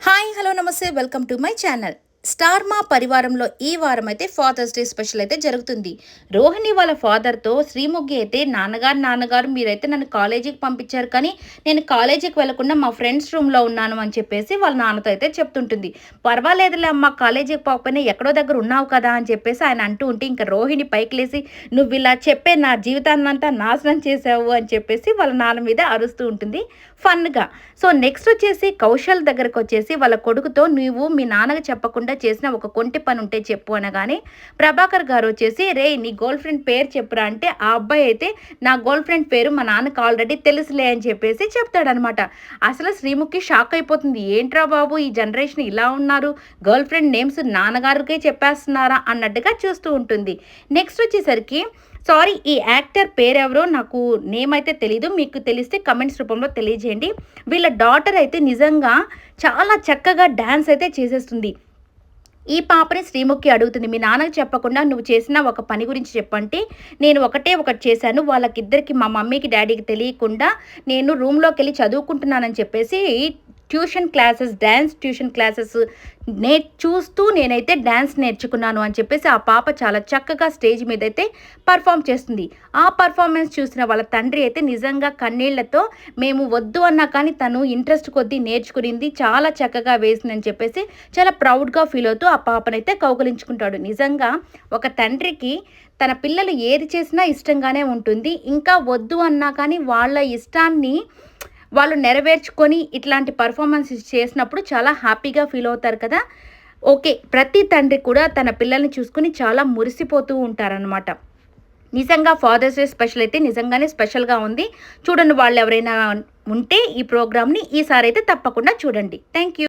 Hi hello నమస్తే welcome to my channel Star Maa పరివారంలో ఈ వారం అయితే ఫాదర్స్ డే స్పెషల్ అయితే జరుగుతుంది. రోహిణి వాళ్ళ ఫాదర్తో శ్రీముగ్గి అయితే నాన్నగారు నాన్నగారు మీరైతే నన్ను కాలేజీకి పంపించారు. కానీ నేను కాలేజీకి వెళ్ళకుండా మా ఫ్రెండ్స్ రూమ్లో ఉన్నాను అని చెప్పేసి వాళ్ళ నాన్నతో అయితే చెప్తుంటుంది. పర్వాలేదులే అమ్మ కాలేజీకి పోకపోయినా ఎక్కడో దగ్గర ఉన్నావు కదా అని చెప్పేసి ఆయన అంటూ ఉంటే ఇంకా రోహిణి పైకి లేసి నువ్వు ఇలా చెప్పే నా జీవితాన్నంతా నాశనం చేసావు అని చెప్పేసి వాళ్ళ నాన్న మీద అరుస్తూ ఉంటుంది. ఫన్గా సో నెక్స్ట్ వచ్చేసి కౌశల్ దగ్గరకు వచ్చేసి వాళ్ళ కొడుకుతో నువ్వు మీ నాన్నకు చెప్పకుండా చేసిన ఒక కొంటి పని ఉంటే చెప్పు అనగానే ప్రభాకర్ గారు వచ్చేసి రే నీ గర్ల్ ఫ్రెండ్ పేరు చెప్పురా అంటే ఆ అబ్బాయి అయితే నా గర్ల్ ఫ్రెండ్ పేరు మా నాన్నకు ఆల్రెడీ తెలుసులే అని చెప్పేసి చెప్తాడనమాట. అసలు శ్రీముఖి షాక్ అయిపోతుంది. ఏంట్రా బాబు ఈ జనరేషన్ ఇలా ఉన్నారు? గర్ల్ ఫ్రెండ్ నేమ్స్ నాన్నగారికే చెప్పేస్తున్నారా? అన్నట్టుగా చూస్తూ ఉంటుంది. నెక్స్ట్ వచ్చేసరికి సారీ ఈ యాక్టర్ పేరెవరో నాకు నేమ్ అయితే తెలీదు. మీకు తెలిస్తే కమెంట్స్ రూపంలో తెలియజేయండి. వీళ్ళ డాటర్ అయితే నిజంగా చాలా చక్కగా డ్యాన్స్ అయితే చేసేస్తుంది. ఈ పాపని శ్రీముఖి అడుగుతుంది. మీ నాన్నకు చెప్పకుండా నువ్వు చేసిన ఒక పని గురించి చెప్పంటే నేను ఒకటే ఒకటి చేశాను. వాళ్ళకిద్దరికి మా మమ్మీకి డాడీకి తెలియకుండా నేను రూమ్లోకి వెళ్ళి చదువుకుంటున్నానని చెప్పేసి tuition classes dance tuition classes నే చూస్తూ నేనైతే డ్యాన్స్ నేర్చుకున్నాను అని చెప్పేసి ఆ పాప చాలా చక్కగా స్టేజ్ మీద అయితే పర్ఫామ్ చేస్తుంది. ఆ పర్ఫార్మెన్స్ చూసిన వాళ్ళ తండ్రి అయితే నిజంగా కన్నీళ్ళతో మేము వద్దు అన్నా కానీ తను ఇంట్రెస్ట్ కొద్దీ నేర్చుకునింది చాలా చక్కగా వేసిందని చెప్పేసి చాలా ప్రౌడ్గా ఫీల్ అవుతూ ఆ పాపనైతే కౌగలించుకుంటాడు. నిజంగా ఒక తండ్రికి తన పిల్లలు ఏది చేసినా ఇష్టంగానే ఉంటుంది. ఇంకా వద్దు అన్నా కానీ వాళ్ళ ఇష్టాన్ని వాళ్ళు నెరవేర్చుకొని ఇట్లాంటి పర్ఫార్మెన్స్ చేసినప్పుడు చాలా హ్యాపీగా ఫీల్ అవుతారు కదా. ఓకే ప్రతి తండ్రి కూడా తన పిల్లల్ని చూసుకుని చాలా మురిసిపోతూ ఉంటారనమాట నిజంగా ఫాదర్స్ డే స్పెషల్ అయితే నిజంగానే స్పెషల్గా ఉంది. చూడండి వాళ్ళు ఎవరైనా ఉంటే ఈ ప్రోగ్రామ్ని ఈసారి అయితే తప్పకుండా చూడండి. Thank you